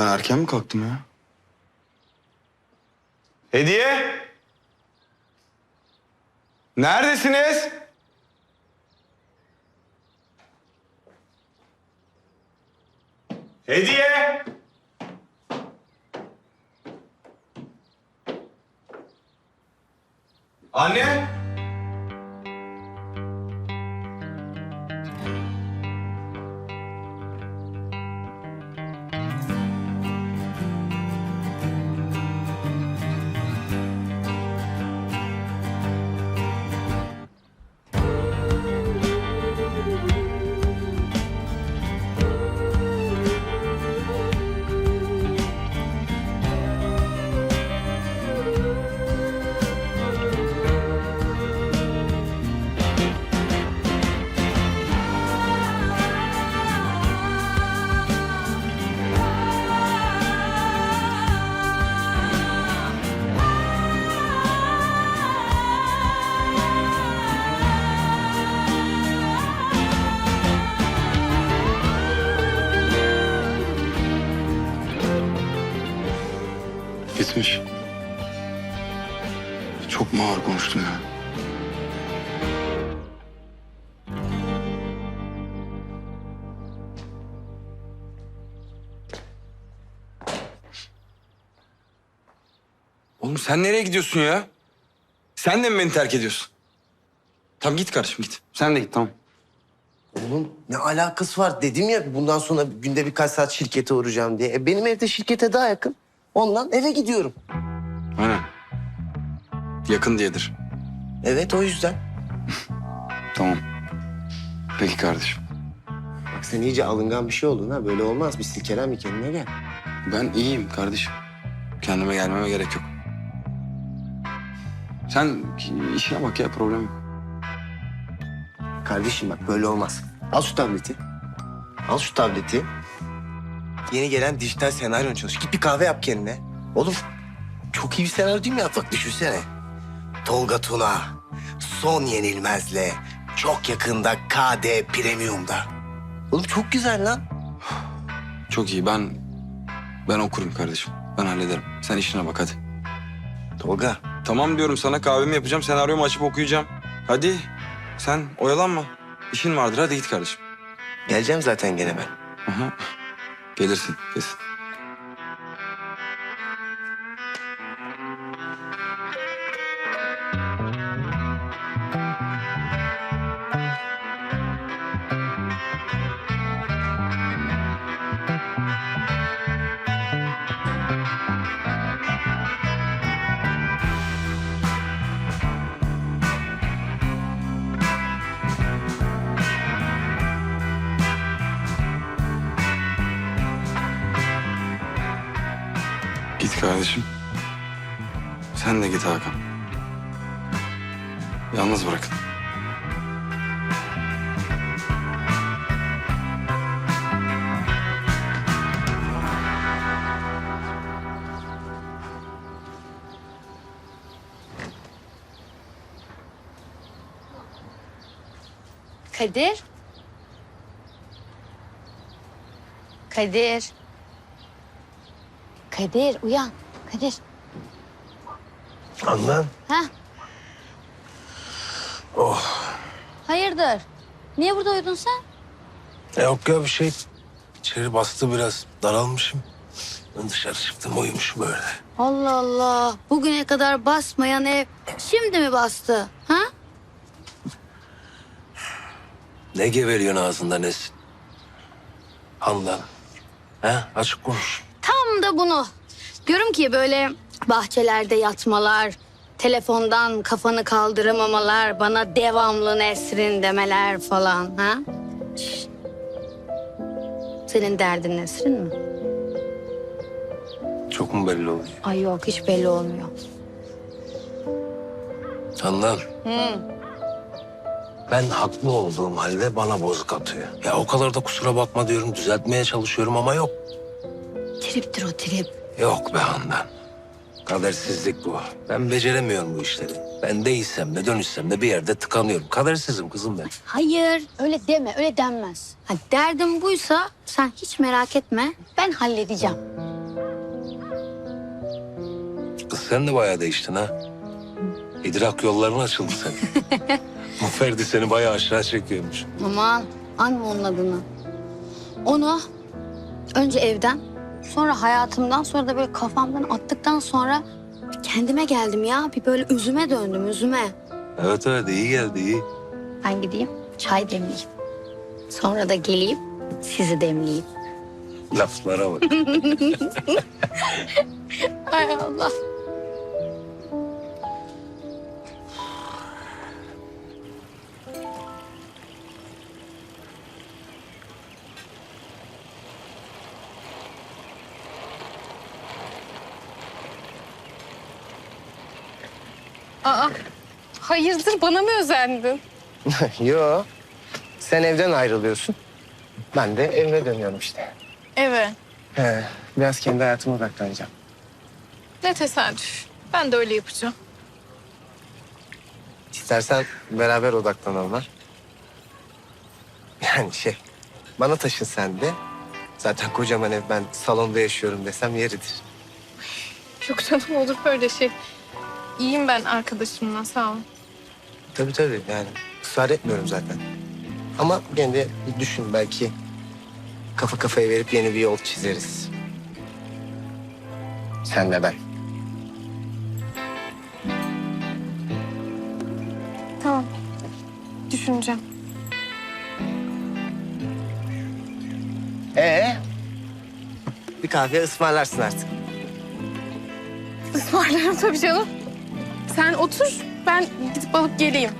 Ben erken mi kalktım ya? Hediye! Neredesiniz? Hediye! Anne! Gitmiş. Çok mu ağır konuştum ya? Oğlum sen nereye gidiyorsun ya? Sen de mi beni terk ediyorsun? Tamam git kardeşim git. Sen de git tamam. Oğlum ne alakası var? Dedim ya bundan sonra günde birkaç saat şirkete uğrayacağım diye. E, benim evde şirkete daha yakın. Ondan eve gidiyorum. Aynen. Yakın diyedir. Evet o yüzden. Tamam. Peki kardeşim. Bak sen iyice alıngan bir şey oldun ha. Böyle olmaz. Bir silkelen bir kendine gel. Ben iyiyim kardeşim. Kendime gelmeme gerek yok. Sen işine bak ya problem yok. Kardeşim bak böyle olmaz. Al şu tableti. Al şu tableti. Yeni gelen dijital senaryon çalış. Git bir kahve yap kendine. Oğlum çok iyi bir senaryo değil mi ya? Bak düşünsene. Tolga Tuna, son yenilmezle çok yakında KD Premium'da. Oğlum çok güzel lan. Çok iyi ben ben okurum kardeşim. Ben hallederim. Sen işine bak hadi. Tolga Tamam diyorum sana kahvemi yapacağım. Senaryomu açıp okuyacağım. Hadi sen oyalanma. İşin vardır hadi git kardeşim. geleceğim zaten gene ben. Aha. Gelirsin kesin. Kardeşim. Sen de git Hakan. Yalnız bırakın. Kadir. Kadir. Kadir uyan. Kadir. Anlam. Ha? Oh. Hayırdır? Niye burada uyudun sen? Yok ya bir şey. İçeri bastı biraz. Daralmışım. Ben dışarı çıktım uyumuşum böyle. Allah Allah. Bugüne kadar basmayan ev şimdi mi bastı? Ha? Ne geveliyorsun ağzında Nesin? Handan. He açık konuş. Tam da bunu. Diyorum ki böyle bahçelerde yatmalar, telefondan kafanı kaldıramamalar, bana devamlı Nesrin demeler falan. Ha? Şşt. Senin derdin Nesrin mi? Çok mu belli oluyor? Ay yok hiç belli olmuyor. Handan. Ben haklı olduğum halde bana bozuk atıyor. Ya o kadar da kusura bakma diyorum. Düzeltmeye çalışıyorum ama yok. Triptir o trip. Yok be Handan. Kadersizlik bu. Ben beceremiyorum bu işleri. Ben değilsem de dönüşsem de bir yerde tıkanıyorum. Kadersizim kızım ben. Hayır öyle deme öyle denmez. Ha, derdim buysa sen hiç merak etme ben halledeceğim. Kız sen de bayağı değiştin ha. İdrak yolların açıldı senin. bu Ferdi seni bayağı aşağı çekiyormuş. Aman anma onun adını. Onu önce evden sonra hayatımdan sonra da böyle kafamdan attıktan sonra bir kendime geldim ya. Bir böyle üzüme döndüm üzüme. Evet evet iyi geldi iyi. Ben gideyim çay demleyeyim. Sonra da geleyim sizi demleyeyim. Laflara bak. Ay Allah. Aa, hayırdır bana mı özendin? Yo. Sen evden ayrılıyorsun. Ben de evime dönüyorum işte. Eve. He, biraz kendi hayatıma odaklanacağım. Ne tesadüf. Ben de öyle yapacağım. İstersen beraber odaklanalım ha. Yani şey, bana taşın sen de. Zaten kocaman ev ben salonda yaşıyorum desem yeridir. Yok canım olur böyle şey. İyiyim ben arkadaşımla sağ ol. Tabii tabii yani ısrar etmiyorum zaten. Ama gene de bir düşün belki kafa kafaya verip yeni bir yol çizeriz. Sen ve ben. Tamam. Düşüneceğim. Ee? Bir kahve ısmarlarsın artık. Ismarlarım tabii canım. Sen otur ben gidip alıp geleyim.